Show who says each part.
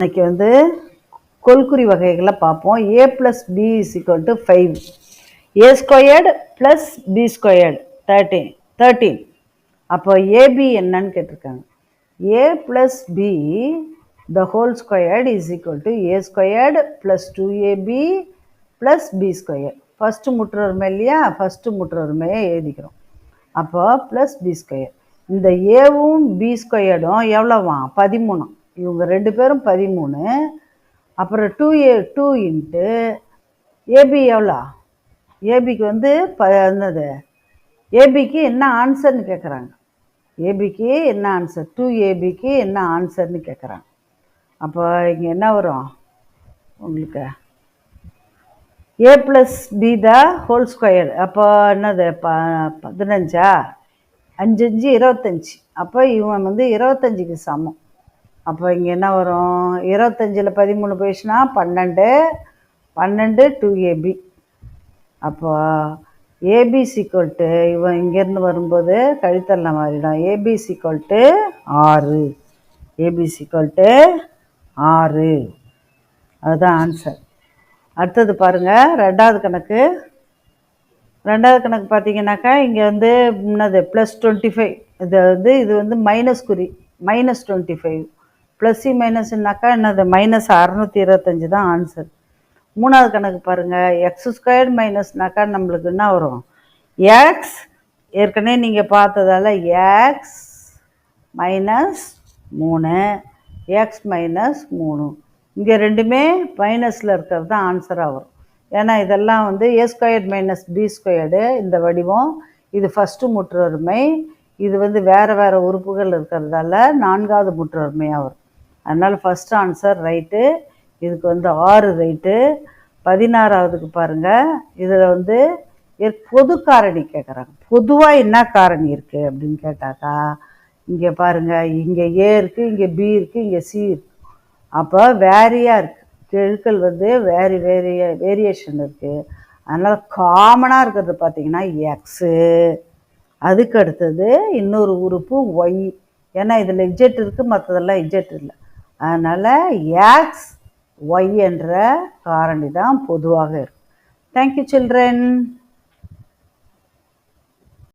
Speaker 1: இன்னைக்கு வந்து கொல்குறி வகைகளை பார்ப்போம். A plus B is equal to five A squared plus B squared thirteen thirteen அப்போ ஏபி என்னன்னு கேட்டிருக்காங்க. A plus B the whole squared is equal to A squared plus two AB plus B square first முற்றுரிமை இல்லையா? First முற்றுரிமையை எழுதிக்கிறோம். அப்போ plus B square இந்த ஏவும் B ஸ்கொயர்டும் எவ்வளோவா? பதிமூணு. இவங்க ரெண்டு பேரும் பதிமூணு. அப்புறம் two A two into AB எவ்வளோ? ஏபிக்கு வந்து ப என்னது? ஏபிக்கு என்ன ஆன்சர்னு கேட்குறாங்க ஏபிக்கு என்ன ஆன்சர் டூ ஏபிக்கு என்ன ஆன்சர்னு கேட்குறாங்க அப்போ இங்கே என்ன வரும்? உங்களுக்கு A plus B the whole square அப்போ என்னது? ப பதினஞ்சா? அஞ்சு அஞ்சு இருபத்தஞ்சி. அப்போ இவன் வந்து இருபத்தஞ்சிக்கு சமம். அப்போ இங்கே என்ன வரும்? இருபத்தஞ்சில் பதிமூணு போயிடுச்சுன்னா பன்னெண்டு பன்னெண்டு டூ ஏபி அப்போ ஏபி சீக்வல் டு இவன் இங்கேருந்து வரும்போது கழித்தல்ல மாறிடும். ஏபி சீக்வல் டு ஆறு. ஏபி சீக்வல் டு ஆறு. அதுதான் ஆன்சர் அடுத்தது பாருங்கள் ரெண்டாவது கணக்கு. ரெண்டாவது கணக்கு பார்த்தீங்கன்னாக்கா இங்கே வந்து என்னது ப்ளஸ் டுவெண்ட்டி ஃபைவ் இது வந்து இது வந்து மைனஸ் குறி. Minus twenty five plus C மைனஸ்னாக்கா என்னது? மைனஸ் அறநூற்றி இருபத்தஞ்சி தான் ஆன்சர் மூணாவது கணக்கு பாருங்கள் எக்ஸ் ஸ்கொயர் மைனஸ்னாக்கா நம்மளுக்கு என்ன வரும்? எக்ஸ் ஏற்கனவே நீங்கள் பார்த்ததால எக்ஸ் மைனஸ் மூணு எக்ஸ் மைனஸ் மூணு. இங்கே ரெண்டுமே மைனஸில் இருக்கிறது தான் ஆன்சராக வரும். ஏன்னா இதெல்லாம் வந்து A squared minus B squared இந்த வடிவம். இது ஃபஸ்ட்டு முற்றொருமை. இது வந்து வேறு வேறு உறுப்புகள் இருக்கிறதால நான்காவது முற்றொருமையாக வரும். அதனால் ஃபஸ்ட் ஆன்சர் ரைட்டு இதுக்கு வந்து ஆறு ரைட்டு பதினாறாவதுக்கு பாருங்கள் இதில் வந்து பொது காரணி கேட்குறாங்க பொதுவாக என்ன காரணி இருக்குது அப்படின்னு கேட்டாக்கா இங்கே பாருங்கள் இங்கே ஏ இருக்குது இங்கே பி இருக்குது இங்கே சி இருக்குது அப்போ வேரியாக இருக்குது கெழுக்கள் வந்து வேரி வேரிய வேரியேஷன் இருக்குது அதனால் காமனாக இருக்கிறது பார்த்திங்கன்னா எக்ஸு அதுக்கு அடுத்தது இன்னொரு உறுப்பு ஒய் ஏன்னா இதில் இஜெட் இருக்குது மற்றதெல்லாம் இஜெட் இல்லை. அதனால் எக்ஸ் ஒய் என்ற காரணி தான் பொதுவாக இருக்கும். Thank you children